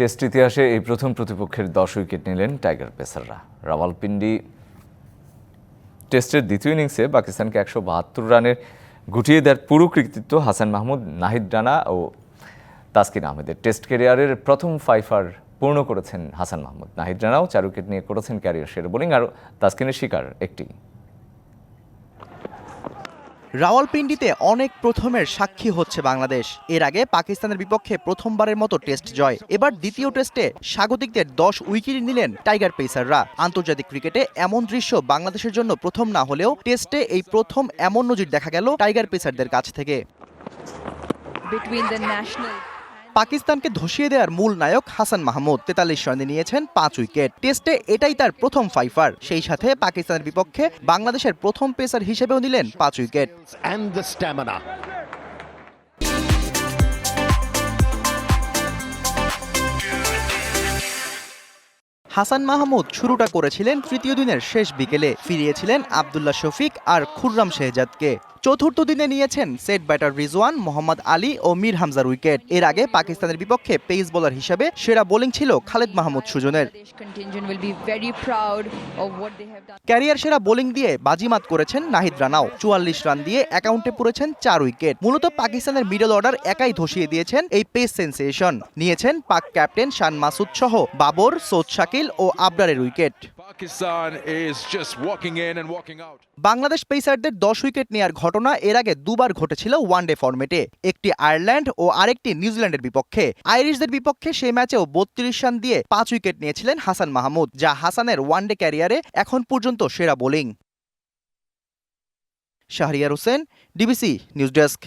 Test ইতিহাসে এই প্রথম প্রতিপক্ষের দশ উইকেট নিলেন টাইগার পেসাররা। রাওয়ালপিন্ডি টেস্টের দ্বিতীয় ইনিংসে পাকিস্তানকে একশো বাহাত্তর রানের গুটিয়ে দেওয়ার পুরো কৃতিত্ব হাসান মাহমুদ, নাহিদ রানা ও তাসকিন আহমেদের। টেস্ট ক্যারিয়ারের প্রথম ফাইফার পূর্ণ করেছেন হাসান মাহমুদ। নাহিদ রানাও চার উইকেট নিয়ে করেছেন ক্যারিয়ার সেরা বোলিং, আর তাসকিনের শিকার একটি। রাওয়ালপিন্ডিতে অনেক প্রথমের সাক্ষী হচ্ছে বাংলাদেশ। এর আগে পাকিস্তানের বিপক্ষে প্রথমবারের মতো টেস্ট জয়। এবার দ্বিতীয় টেস্টে স্বাগতিকদের দশ উইকেট নিলেন টাইগার পেসাররা। আন্তর্জাতিক ক্রিকেটে এমন দৃশ্য বাংলাদেশের জন্য প্রথম না হলেও টেস্টে এই প্রথম এমন নজির দেখা গেল টাইগার পেসারদের কাছ থেকে। পাকিস্তানকে ধসিয়ে দেওয়ার মূল নায়ক হাসান মাহমুদ তেতাল্লিশ রানে নিয়েছেন পাঁচ উইকেট। টেস্টে এটাই তার প্রথম ফাইফার। সেই সাথে পাকিস্তানের বিপক্ষে বাংলাদেশের প্রথম পেসার হিসেবেও নিলেন পাঁচ উইকেট. হাসান মাহমুদ শুরুটা করেছিলেন তৃতীয় দিনের শেষ বিকেলে। ফিরিয়েছিলেন আবদুল্লাহ শফিক আর খুররাম শেহজাদকে। চতুর্থ দিনে নিয়েছেন সেট ব্যাটার রিজওয়ান মোহাম্মদ আলী ও মীর হামজার উইকেট। এর আগে পাকিস্তানের বিপক্ষে পেস বোলার হিসেবে সেরা বোলিং ছিল খালেদ মাহমুদ সুজনের. ক্যারিয়ার সেরা বোলিং দিয়ে বাজিমাত করেছেন নাহিদ রানাও চুয়াল্লিশ রান দিয়ে অ্যাকাউন্টে পুরেছেন চার উইকেট। মূলত পাকিস্তানের মিডল অর্ডার একাই ধসিয়ে দিয়েছেন এই পেস সেন্সেশন। নিয়েছেন পাক ক্যাপ্টেন শান মাসুদ সহ বাবর সৌদ শাকিল ও আবরারের wicket. Pakistan is just walking in and walking out. Bangladesh পেসারদের দশ উইকেট নেয়ার ঘটনা এর আগে দুবার ঘটেছিল ওয়ানডে ফরম্যাটে। একটি আয়ারল্যান্ড ও আরেকটি নিউজিল্যান্ডের বিপক্ষে। আইরিশদের বিপক্ষে সেই ম্যাচেও বত্রিশ রান দিয়ে পাঁচ উইকেট নিয়েছিলেন হাসান মাহমুদ, যা হাসানের ওয়ানডে ক্যারিয়ারে এখন পর্যন্ত সেরা bowling. Shahriar Hossain, DBC news desk.